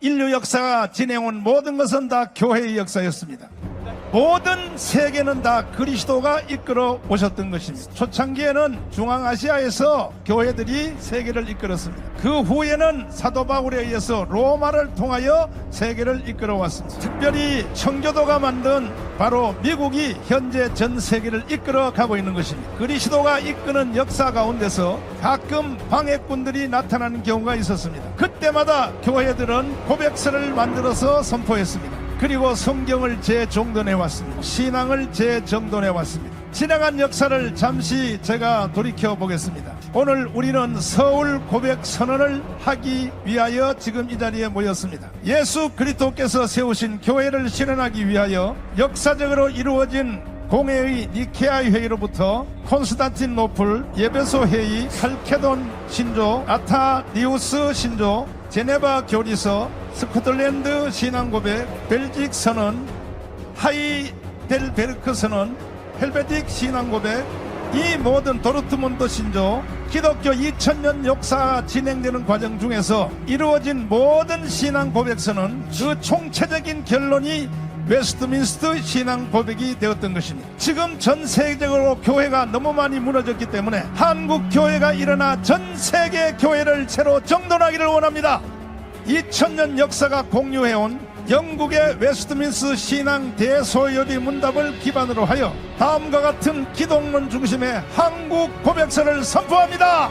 인류 역사가 지내온 모든 것은 다 교회의 역사였습니다. 모든 세계는 다 그리스도가 이끌어 오셨던 것입니다. 초창기에는 중앙아시아에서 교회들이 세계를 이끌었습니다. 그 후에는 사도 바울에 의해서 로마를 통하여 세계를 이끌어 왔습니다. 특별히 청교도가 만든 바로 미국이 현재 전 세계를 이끌어 가고 있는 것입니다. 그리스도가 이끄는 역사 가운데서 가끔 방해꾼들이 나타나는 경우가 있었습니다. 그때마다 교회들은 고백서를 만들어서 선포했습니다. 그리고 성경을 재정돈해 왔습니다. 신앙을 재정돈해 왔습니다. 지나간 역사를 잠시 제가 돌이켜 보겠습니다. 오늘 우리는 서울 고백 선언을 하기 위하여 지금 이 자리에 모였습니다. 예수 그리스도께서 세우신 교회를 실현하기 위하여 역사적으로 이루어진 공회의 니케아 회의로부터 콘스탄틴노플 예배소 회의 칼케돈 신조 아타니우스 신조 제네바 교리서 스코틀랜드 신앙고백 벨직 선언 하이델베르크 선언 헬베틱 신앙고백 이 모든 도르트문드 신조 기독교 2000년 역사 진행되는 과정 중에서 이루어진 모든 신앙 고백서는 그 총체적인 결론이 웨스트민스터 신앙 고백이 되었던 것입니다. 지금 전 세계적으로 교회가 너무 많이 무너졌기 때문에 한국 교회가 일어나 전 세계 교회를 새로 정돈하기를 원합니다. 2000년 역사가 공유해온 영국의 웨스트민스 신앙 대소요리 문답을 기반으로 하여 다음과 같은 기독론 중심의 한국 고백서를 선포합니다.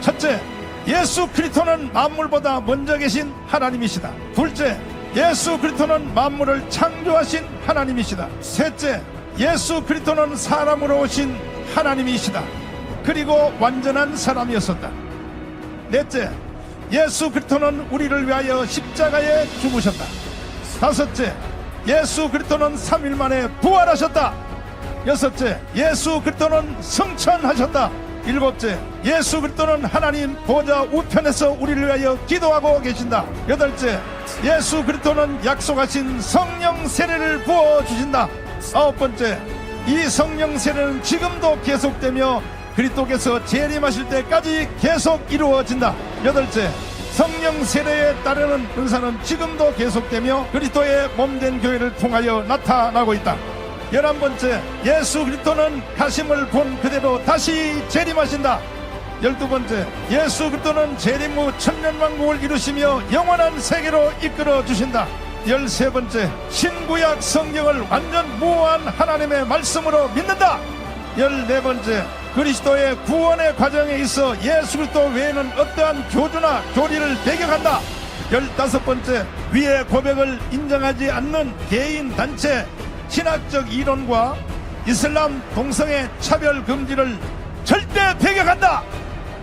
첫째, 예수 그리스도는 만물보다 먼저 계신 하나님이시다. 둘째, 예수 그리스도는 만물을 창조하신 하나님이시다. 셋째, 예수 그리스도는 사람으로 오신 하나님이시다. 그리고 완전한 사람이었었다. 넷째, 예수 그리스도는 우리를 위하여 십자가에 죽으셨다. 다섯째, 예수 그리스도는 3일 만에 부활하셨다. 여섯째, 예수 그리스도는 성천하셨다. 일곱째, 예수 그리스도는 하나님 보좌 우편에서 우리를 위하여 기도하고 계신다. 여덟째, 예수 그리스도는 약속하신 성령 세례를 부어 주신다. 아홉 번째, 이 성령 세례는 지금도 계속되며 그리스도께서 재림하실 때까지 계속 이루어진다. 여덟째, 성령 세례에 따르는 은사는 지금도 계속되며 그리스도의 몸된 교회를 통하여 나타나고 있다. 열한 번째, 예수 그리스도는 가심을 본 그대로 다시 재림하신다. 열두 번째, 예수 그리스도는 재림 후 천년왕국을 이루시며 영원한 세계로 이끌어 주신다. 열세 번째, 신구약 성경을 완전 무한 하나님의 말씀으로 믿는다. 열네 번째, 그리스도의 구원의 과정에 있어 예수 그리스도 외에는 어떠한 교주나 교리를 배격한다. 열다섯 번째, 위의 고백을 인정하지 않는 개인 단체 신학적 이론과 이슬람 동성애 차별 금지를 절대 배격한다.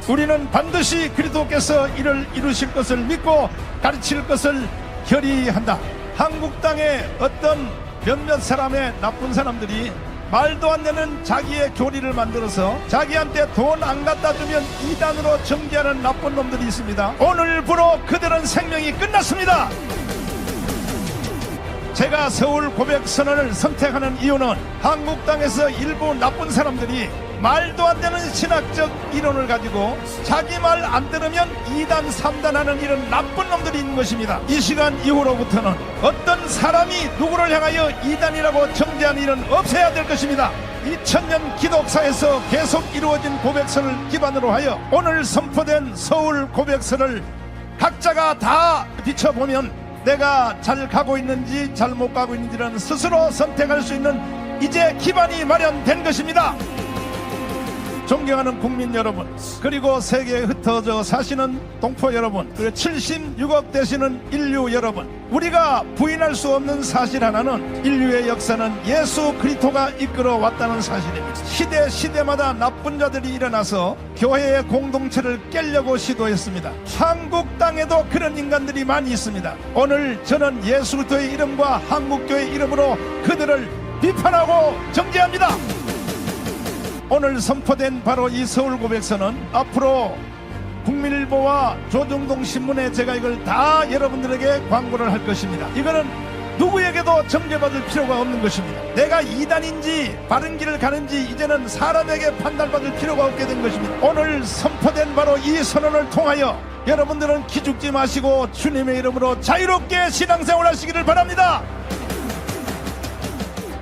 우리는 반드시 그리스도께서 이를 이루실 것을 믿고 가르칠 것을 결의한다. 한국 땅에 어떤 몇몇 사람의 나쁜 사람들이 말도 안 되는 자기의 교리를 만들어서 자기한테 돈 안 갖다 주면 이단으로 정죄하는 나쁜 놈들이 있습니다. 오늘부로 그들은 생명이 끝났습니다. 제가 서울 고백 선언을 선택하는 이유는 한국 땅에서 일부 나쁜 사람들이 말도 안 되는 신학적 이론을 가지고 자기 말 안 들으면 2단, 3단 하는 이런 나쁜 놈들이 있는 것입니다. 이 시간 이후로부터는 어떤 사람이 누구를 향하여 2단이라고 정죄하는 일은 없어야 될 것입니다. 2000년 기독사에서 계속 이루어진 고백서를 기반으로 하여 오늘 선포된 서울 고백서를 각자가 다 비춰보면 내가 잘 가고 있는지 잘 못 가고 있는지는 스스로 선택할 수 있는 이제 기반이 마련된 것입니다. 존경하는 국민 여러분, 그리고 세계에 흩어져 사시는 동포 여러분, 그리고 76억 되시는 인류 여러분, 우리가 부인할 수 없는 사실 하나는 인류의 역사는 예수 그리스도가 이끌어 왔다는 사실입니다. 시대 시대마다 나쁜 자들이 일어나서 교회의 공동체를 깨려고 시도했습니다. 한국 땅에도 그런 인간들이 많이 있습니다. 오늘 저는 예수 그리스도의 이름과 한국교회 이름으로 그들을 비판하고 정죄합니다. 오늘 선포된 바로 이 서울 고백서는 앞으로 국민일보와 조정동 신문에 제가 이걸 다 여러분들에게 광고를 할 것입니다. 이거는 누구에게도 정죄받을 필요가 없는 것입니다. 내가 이단인지 바른 길을 가는지 이제는 사람에게 판단받을 필요가 없게 된 것입니다. 오늘 선포된 바로 이 선언을 통하여 여러분들은 기죽지 마시고 주님의 이름으로 자유롭게 신앙생활 하시기를 바랍니다.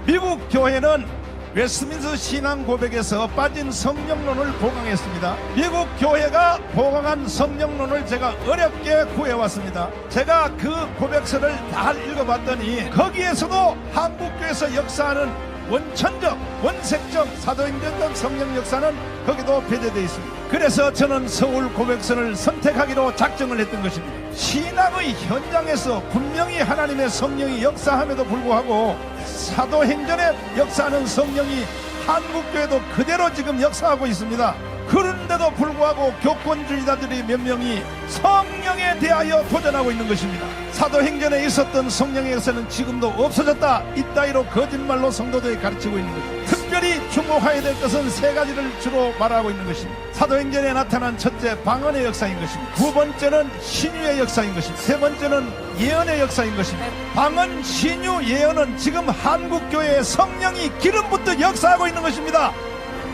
미국 교회는 웨스민스 신앙 고백에서 빠진 성령론을 보강했습니다. 미국 교회가 보강한 성령론을 제가 어렵게 구해왔습니다. 제가 그 고백서를 다 읽어봤더니 거기에서도 한국교회에서 역사하는 원천적, 원색적, 사도행전적 성령 역사는 거기도 배제되어 있습니다. 그래서 저는 서울 고백선을 선택하기로 작정을 했던 것입니다. 신앙의 현장에서 분명히 하나님의 성령이 역사함에도 불구하고 사도행전에 역사하는 성령이 한국교회도 그대로 지금 역사하고 있습니다. 그런데도 불구하고 교권주의자들이 몇 명이 성령에 대하여 도전하고 있는 것입니다. 사도행전에 있었던 성령의 역사는 지금도 없어졌다. 이따위로 거짓말로 성도들이 가르치고 있는 것입니다. 특별히 주목해야 될 것은 세 가지를 주로 말하고 있는 것입니다. 사도행전에 나타난 첫째 방언의 역사인 것입니다. 두 번째는 신유의 역사인 것입니다. 세 번째는 예언의 역사인 것입니다. 방언, 신유, 예언은 지금 한국교회의 성령이 기름부터 역사하고 있는 것입니다.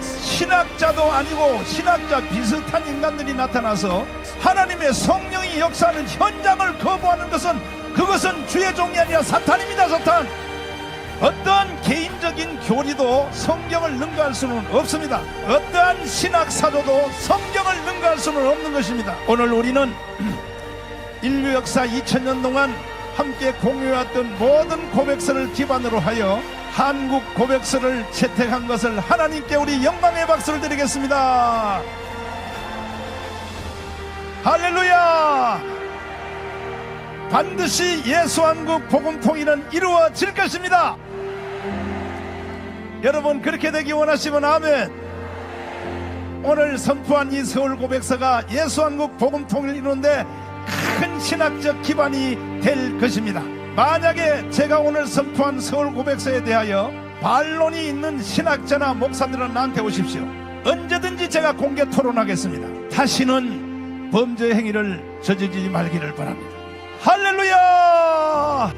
신학자도 아니고 신학자 비슷한 인간들이 나타나서 하나님의 성령이 역사하는 현장을 거부하는 것은 그것은 주의 종이 아니라 사탄입니다 사탄. 어떠한 개인적인 교리도 성경을 능가할 수는 없습니다. 어떠한 신학 사조도 성경을 능가할 수는 없는 것입니다. 오늘 우리는 인류 역사 2000년 동안 함께 공유해왔던 모든 고백서를 기반으로 하여 한국 고백서를 채택한 것을 하나님께 우리 영광의 박수를 드리겠습니다. 할렐루야! 반드시 예수한국 복음 통일은 이루어질 것입니다. 여러분 그렇게 되기 원하시면 아멘. 오늘 선포한 이 서울 고백서가 예수한국 복음 통일 이루는데 큰 신학적 기반이 될 것입니다. 만약에 제가 오늘 선포한 서울 고백서에 대하여 반론이 있는 신학자나 목사들은 나한테 오십시오. 언제든지 제가 공개 토론하겠습니다. 다시는 범죄 행위를 저지르지 말기를 바랍니다. 할렐루야!